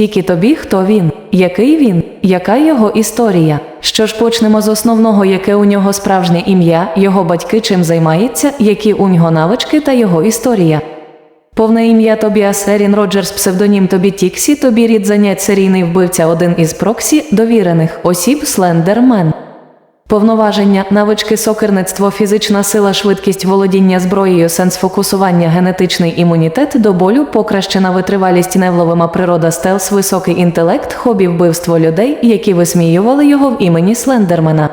Тільки тобі, хто він, який він, яка його історія. Що ж почнемо з основного, яке у нього справжнє ім'я, його батьки чим займаються, які у нього навички та його історія. Повне ім'я Тобіас Ерін Роджерс, псевдонім Тобі Тіксі, тобі рід занять серійний вбивця, один із проксі, довірених осіб Слендермен. Повноваження, навички сокерництво, фізична сила, швидкість володіння зброєю, сенс фокусування, генетичний імунітет до болю, покращена витривалість, невловима природа, стелс, високий інтелект, хобі вбивство людей, які висміювали його в імені Слендермена.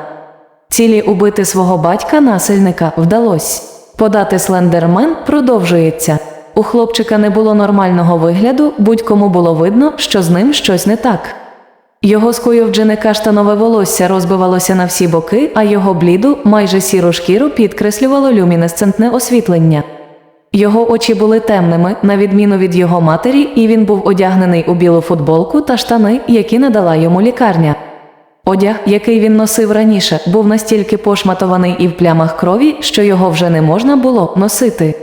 Цілі убити свого батька насильника вдалось. Подати Слендермен продовжується. У хлопчика не було нормального вигляду, будь-кому було видно, що з ним щось не так. Його скуйовджене каштанове волосся розбивалося на всі боки, а його бліду, майже сіру шкіру підкреслювало люмінесцентне освітлення. Його очі були темними, на відміну від його матері, і він був одягнений у білу футболку та штани, які надала йому лікарня. Одяг, який він носив раніше, був настільки пошматований і в плямах крові, що його вже не можна було носити.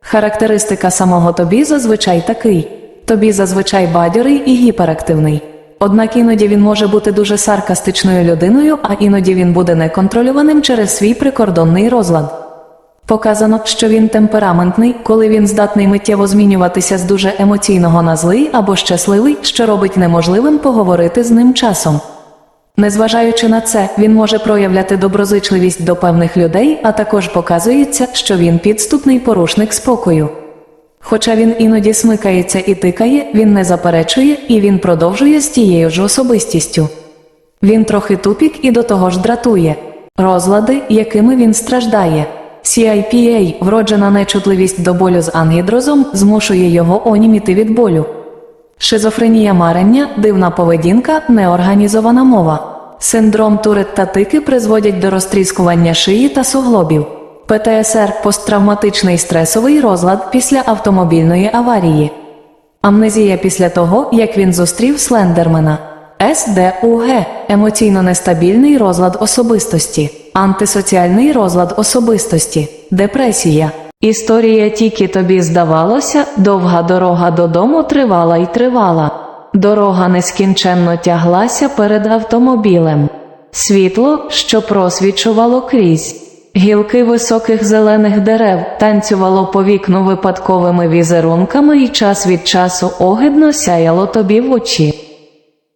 Характеристика самого тобі зазвичай такий: тобі зазвичай бадьорий і гіперактивний. Однак іноді він може бути дуже саркастичною людиною, а іноді він буде неконтрольованим через свій прикордонний розлад. Показано, що він темпераментний, коли він здатний миттєво змінюватися з дуже емоційного на злий або щасливий, що робить неможливим поговорити з ним часом. Незважаючи на це, він може проявляти доброзичливість до певних людей, а також показується, що він підступний порушник спокою. Хоча він іноді смикається і тикає, він не заперечує і він продовжує з тією ж особистістю. Він трохи тупік і до того ж дратує. Розлади, якими він страждає. CIPA, вроджена нечутливість до болю з ангідрозом, змушує його оніміти від болю. Шизофренія марення, дивна поведінка, неорганізована мова. Синдром Туретта тики призводять до розтріскування шиї та суглобів. ПТСР посттравматичний стресовий розлад після автомобільної аварії. Амнезія після того, як він зустрів Слендермена. СДУГ емоційно нестабільний розлад особистості, антисоціальний розлад особистості, депресія. Історія тільки тобі здавалося, довга дорога додому тривала й тривала. Дорога нескінченно тяглася перед автомобілем. Світло, що просвічувало крізь. Гілки високих зелених дерев танцювало по вікну випадковими візерунками і час від часу огидно сяяло тобі в очі.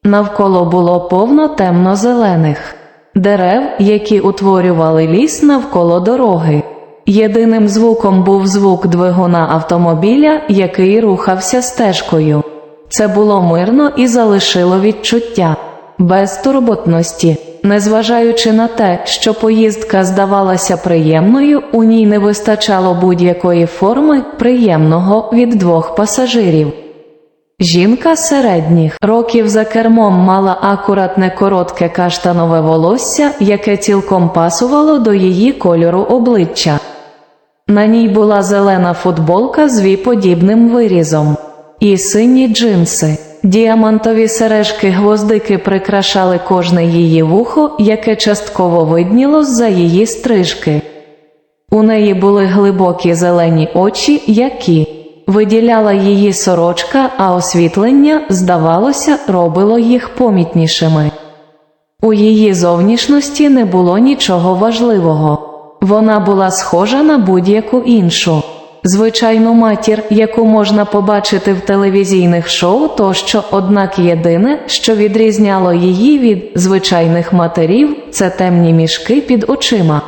Навколо було повно темно-зелених дерев, які утворювали ліс навколо дороги. Єдиним звуком був звук двигуна автомобіля, який рухався стежкою. Це було мирно і залишило відчуття безтурботності. Незважаючи на те, що поїздка здавалася приємною, у ній не вистачало будь-якої форми приємного від двох пасажирів. Жінка середніх років за кермом мала акуратне коротке каштанове волосся, яке цілком пасувало до її кольору обличчя. На ній була зелена футболка з віподібним вирізом і сині джинси. Діамантові сережки гвоздики прикрашали кожне її вухо, яке частково видніло з-за її стрижки. У неї були глибокі зелені очі, які виділяла її сорочка, а освітлення, здавалося, робило їх помітнішими. У її зовнішності не було нічого важливого. Вона була схожа на будь-яку іншу. Звичайну матір, яку можна побачити в телевізійних шоу, тощо, однак єдине, що відрізняло її від звичайних матерів, це темні мішки під очима.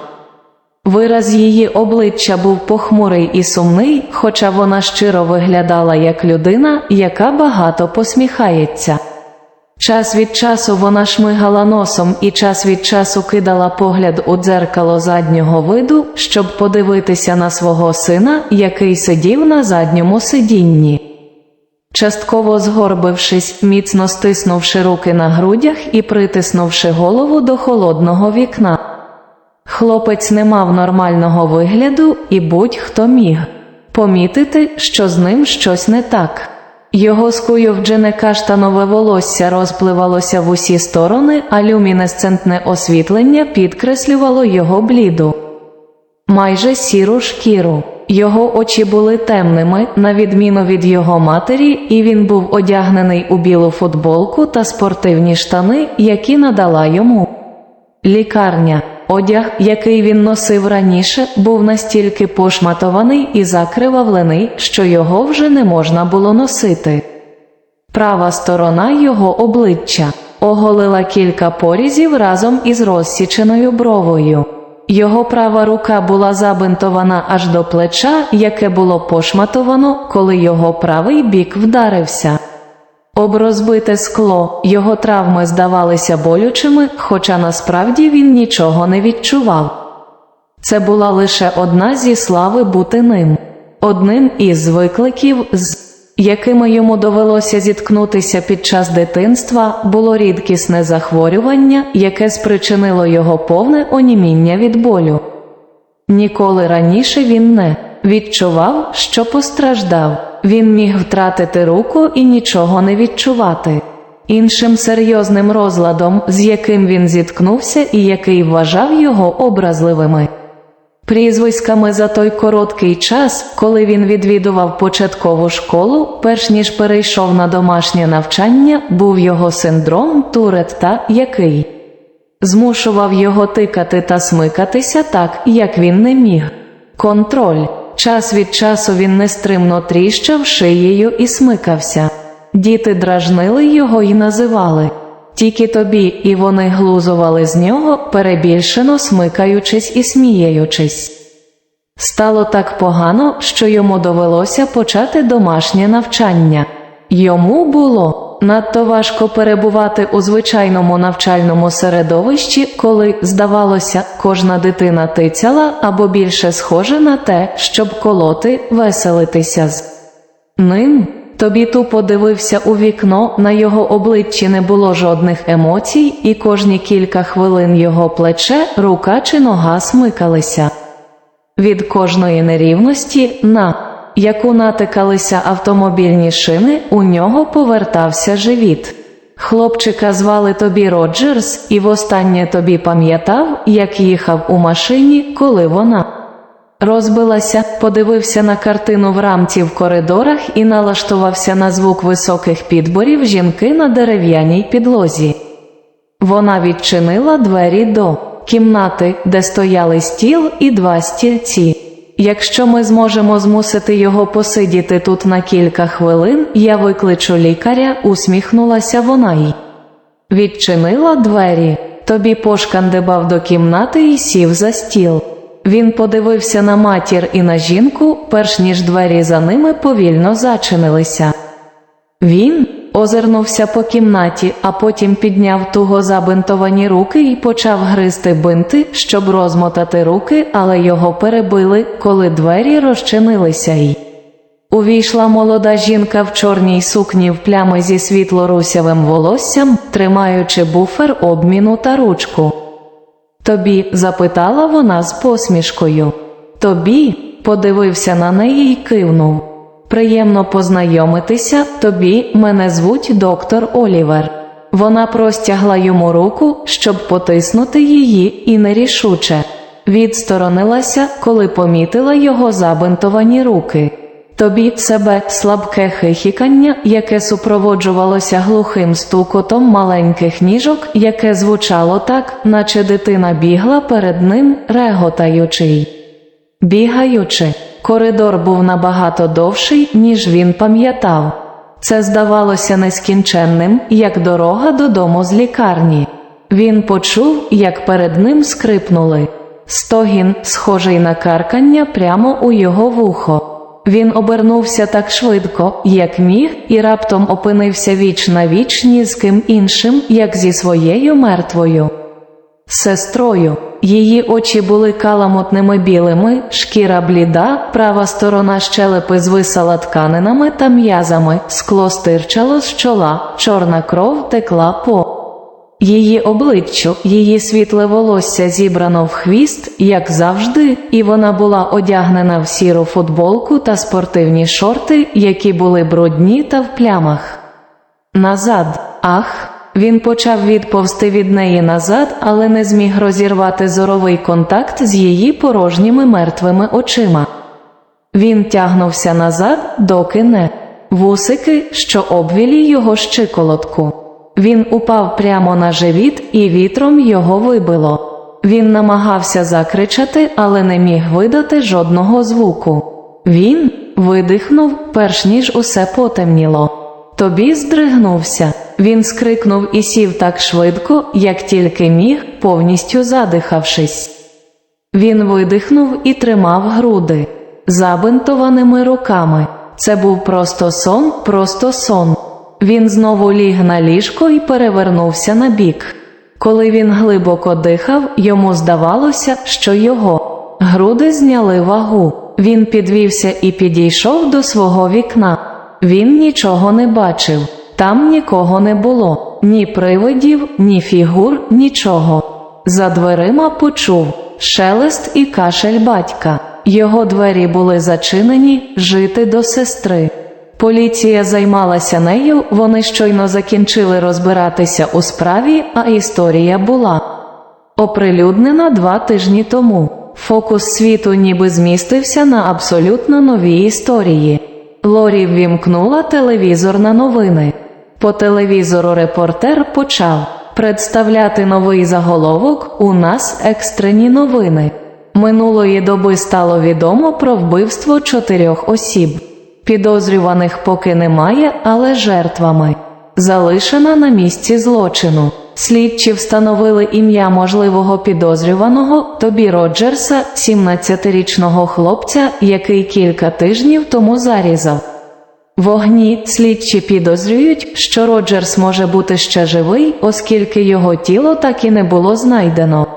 Вираз її обличчя був похмурий і сумний, хоча вона щиро виглядала як людина, яка багато посміхається. Час від часу вона шмигала носом і час від часу кидала погляд у дзеркало заднього виду, щоб подивитися на свого сина, який сидів на задньому сидінні. Частково згорбившись, міцно стиснувши руки на грудях і притиснувши голову до холодного вікна. Хлопець не мав нормального вигляду, і будь-хто міг помітити, що з ним щось не так. Його скуйовджене каштанове волосся розпливалося в усі сторони, а люмінесцентне освітлення підкреслювало його бліду. Майже сіру шкіру. Його очі були темними, на відміну від його матері, і він був одягнений у білу футболку та спортивні штани, які надала йому. Лікарня. Одяг, який він носив раніше, був настільки пошматований і закривавлений, що його вже не можна було носити. Права сторона його обличчя оголила кілька порізів разом із розсіченою бровою. Його права рука була забинтована аж до плеча, яке було пошматовано, коли його правий бік вдарився. Об розбите скло його травми здавалися болючими, хоча насправді він нічого не відчував. Це була лише одна зі слави бути ним, одним із викликів, з якими йому довелося зіткнутися під час дитинства, було рідкісне захворювання, яке спричинило його повне оніміння від болю. Ніколи раніше він не відчував, що постраждав. Він міг втратити руку і нічого не відчувати. Іншим серйозним розладом, з яким він зіткнувся і який вважав його образливими. Прізвиськами за той короткий час, коли він відвідував початкову школу, перш ніж перейшов на домашнє навчання, був його синдром Туретта, який змушував його тикати та смикатися так, як він не міг. Контроль. Час від часу він нестримно тріщав шиєю і смикався. Діти дражнили його і називали. Тільки тобі, і вони глузували з нього, перебільшено смикаючись і смієючись. Стало так погано, що йому довелося почати домашнє навчання. Йому було надто важко перебувати у звичайному навчальному середовищі, коли, здавалося, кожна дитина тицяла або більше схоже на те, щоб колоти, веселитися з ним. Тобі тупо дивився у вікно, на його обличчі не було жодних емоцій, і кожні кілька хвилин його плече, рука чи нога смикалися. Від кожної нерівності, на яку натикалися автомобільні шини, у нього повертався живіт. Хлопчика звали тобі Роджерс, і востаннє тобі пам'ятав, як їхав у машині, коли вона розбилася, подивився на картину в рамці в коридорах і налаштувався на звук високих підборів жінки на дерев'яній підлозі. Вона відчинила двері до кімнати, де стояли стіл і два стільці. Якщо ми зможемо змусити його посидіти тут на кілька хвилин, я викличу лікаря, усміхнулася вона й відчинила двері. Тобі пошкандибав до кімнати і сів за стіл. Він подивився на матір і на жінку, перш ніж двері за ними повільно зачинилися. Він озирнувся по кімнаті, а потім підняв туго забинтовані руки і почав гризти бинти, щоб розмотати руки, але його перебили, коли двері розчинилися й. Увійшла молода жінка в чорній сукні в плями зі світло-русявим волоссям, тримаючи буфер обміну та ручку. Тобі, запитала вона з посмішкою. Тобі, подивився на неї й кивнув. Приємно познайомитися, тобі мене звуть доктор Олівер. Вона простягла йому руку, щоб потиснути її, і нерішуче відсторонилася, коли помітила його забинтовані руки. Тобі себе слабке хихікання, яке супроводжувалося глухим стукотом маленьких ніжок, яке звучало так, наче дитина бігла перед ним, реготаючи. Бігаючи, коридор був набагато довший, ніж він пам'ятав. Це здавалося нескінченним, як дорога додому з лікарні. Він почув, як перед ним скрипнули. Стогін, схожий на каркання, прямо у його вухо. Він обернувся так швидко, як міг, і раптом опинився віч на віч ні з ким іншим, як зі своєю мертвою сестрою. Її очі були каламутними білими, шкіра бліда, права сторона щелепи звисала тканинами та м'язами, скло стирчало з чола, чорна кров текла по. Її обличчю, її світле волосся зібрано в хвіст, як завжди, і вона була одягнена в сіру футболку та спортивні шорти, які були брудні та в плямах. Назад, ах, він почав відповсти від неї назад, але не зміг розірвати зоровий контакт з її порожніми мертвими очима. Він тягнувся назад, доки не вусики, що обвілі його щиколотку. Він упав прямо на живіт, і вітром його вибило. Він намагався закричати, але не міг видати жодного звуку. Він видихнув, перш ніж усе потемніло. Тобі здригнувся. Він скрикнув і сів так швидко, як тільки міг, повністю задихавшись. Він видихнув і тримав груди забинтованими руками. Це був просто сон, просто сон. Він знову ліг на ліжко і перевернувся на бік. Коли він глибоко дихав, йому здавалося, що його груди зняли вагу. Він підвівся і підійшов до свого вікна. Він нічого не бачив. Там нікого не було, ні привидів, ні фігур, нічого. За дверима почув шелест і кашель батька. Його двері були зачинені жити до сестри. Поліція займалася нею, вони щойно закінчили розбиратися у справі, а історія була оприлюднена два тижні тому. Фокус світу ніби змістився на абсолютно нові історії. Лорі ввімкнула телевізор на новини. По телевізору репортер почав представляти новий заголовок У нас екстрені новини. Минулої доби стало відомо про вбивство чотирьох осіб. Підозрюваних поки немає, але жертвами. Залишена на місці злочину. Слідчі встановили ім'я можливого підозрюваного Тобі Роджерса, 17-річного хлопця, який кілька тижнів тому зарізав. Вогні слідчі підозрюють, що Роджерс може бути ще живий, оскільки його тіло так і не було знайдено.